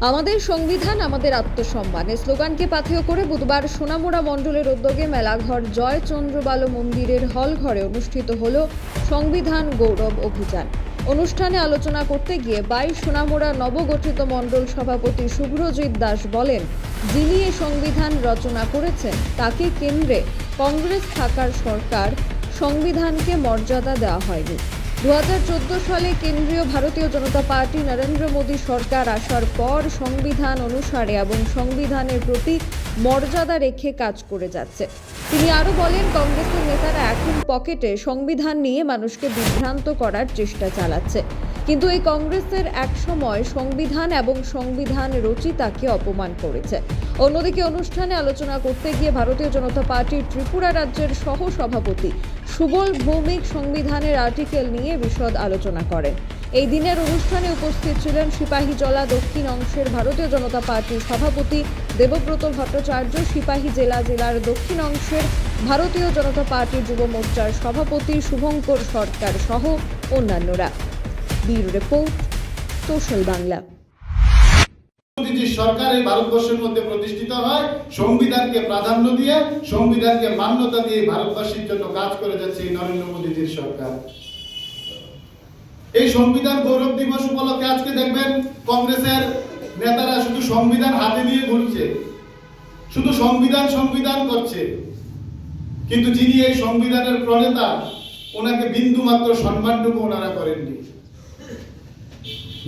আমাদের সংবিধান, আমাদের আত্মসম্মান। এই স্লোগানকে পাথেয় করে বুধবার সোনামুড়া মণ্ডলের উদ্যোগে মেলাঘর জয় চন্দ্রবালো মন্দিরের হল ঘরে অনুষ্ঠিত হল সংবিধান গৌরব অভিযান। অনুষ্ঠানে আলোচনা করতে গিয়ে বাইশ সোনামুড়া নবগঠিত মণ্ডল সভাপতি শুভ্রজিৎ দাস বলেন, যিনি এ সংবিধান রচনা করেছেন, তাকে কেন্দ্রে কংগ্রেস থাকার সরকার সংবিধানকে মর্যাদা দেওয়া হয়নি। দু হাজার চোদ্দ সালে কেন্দ্রীয় ভারতীয় জনতা পার্টি নরেন্দ্র মোদী সরকার আসার পর সংবিধান অনুসারে এবং সংবিধানের প্রতি মর্যাদা রেখে কাজ করে যাচ্ছে। তিনি আরও বলেন, কংগ্রেসের নেতারা এখন পকেটে সংবিধান নিয়ে মানুষকে বিভ্রান্ত করার চেষ্টা চালাচ্ছে। কিন্তু এই কংগ্রেসের একসময় সংবিধান এবং সংবিধান রচিতাকে অপমান করেছে। অন্যদিকে অনুষ্ঠানে আলোচনা করতে গিয়ে ভারতীয় জনতা পার্টির ত্রিপুরা রাজ্যের সহ সভাপতি সুবল ভৌমিক সংবিধানের আর্টিকেল নিয়ে বিশদ আলোচনা করেন। এই দিনের অনুষ্ঠানে উপস্থিত ছিলেন সিপাহীজলা দক্ষিণ অংশের ভারতীয় জনতা পার্টির সভাপতি দেবব্রত ভট্টাচার্য, সিপাহী জেলা জেলার দক্ষিণ অংশের ভারতীয় জনতা পার্টির যুব মোর্চার সভাপতি শুভঙ্কর সরকার সহ অন্যান্যরা। Bureau report, social Bangla. ভারতবর্ষের মধ্যে প্রতিষ্ঠিত হয়, সংবিধানকে প্রাধান্য দিয়ে, সংবিধানকে মান্যতা দিয়ে ভারতবাসীর জন্য কাজ করে যাচ্ছে নরেন্দ্র মোদীজির সরকার। এই সংবিধান গৌরব দিবস উপলক্ষে আজকে দেখবেন কংগ্রেসের নেতারা শুধু সংবিধান হাতে ঘুরছে, শুধু সংবিধান সংবিধান করছে, কিন্তু যিনি এই সংবিধানের প্রণেতা, ওনাকে বিন্দু মাত্র সম্মানটুকু ওনারা করেননি।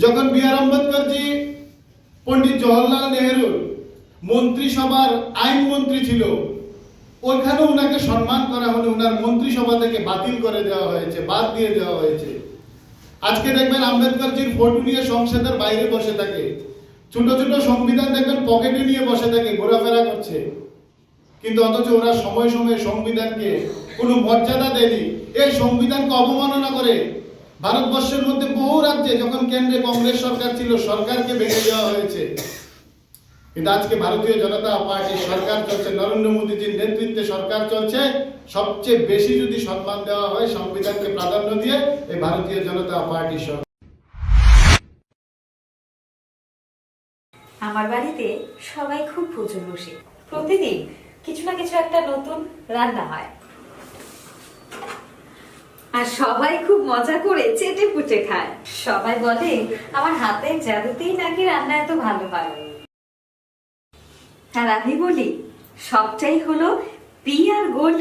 যখন বি আর আম্বেদকরজি পণ্ডিত জওহরলাল নেহেরুর মন্ত্রিসভার আইন মন্ত্রী ছিল, ওইখানে ওনাকে সম্মান করা হলে ওনার মন্ত্রিসভা থেকে বাতিল করে দেওয়া হয়েছে, বাদ দিয়ে দেওয়া হয়েছে। আজকে দেখবেন আম্বেদকরজির ফটো নিয়ে সংসদের বাইরে বসে থাকে। ছোট ছোট সংবিধান দেখবেন পকেটে নিয়ে বসে থাকে, ঘোরাফেরা করছে। কিন্তু অথচ ওরা সময় সময়ে সংবিধানকে কোনো মর্যাদা দেয়নি। এই সংবিধানকে অবমাননা করে ভারতবর্ষের মধ্যে বহু রাজ্যে যখন কেন্দ্রে কংগ্রেস সরকার ছিল, সরকারকে ভেঙে দেওয়া হয়েছে। কিন্তু আজকে ভারতীয় জনতা পার্টির সরকার চলছে, নরেন্দ্র মোদীজির নেতৃত্বে সরকার চলছে। সবচেয়ে বেশি যদি সম্মান দেওয়া হয়, সংবিধানকে প্রাধান্য দিয়ে এই ভারতীয় জনতা পার্টির সরকার। আমার বাড়িতে সবাই খুব পুজো বসে। প্রতিদিন কিছু না কিছু একটা নতুন রান্না হয়। আর সবাই খুব মজা করে চেটে পুটে খায়। সবাই বলে, আমার হাতে জাদুতেই নাকি রান্না এত ভালো হয়? আর রাধি বলি, সবটাই হলো পি আর গোল্ড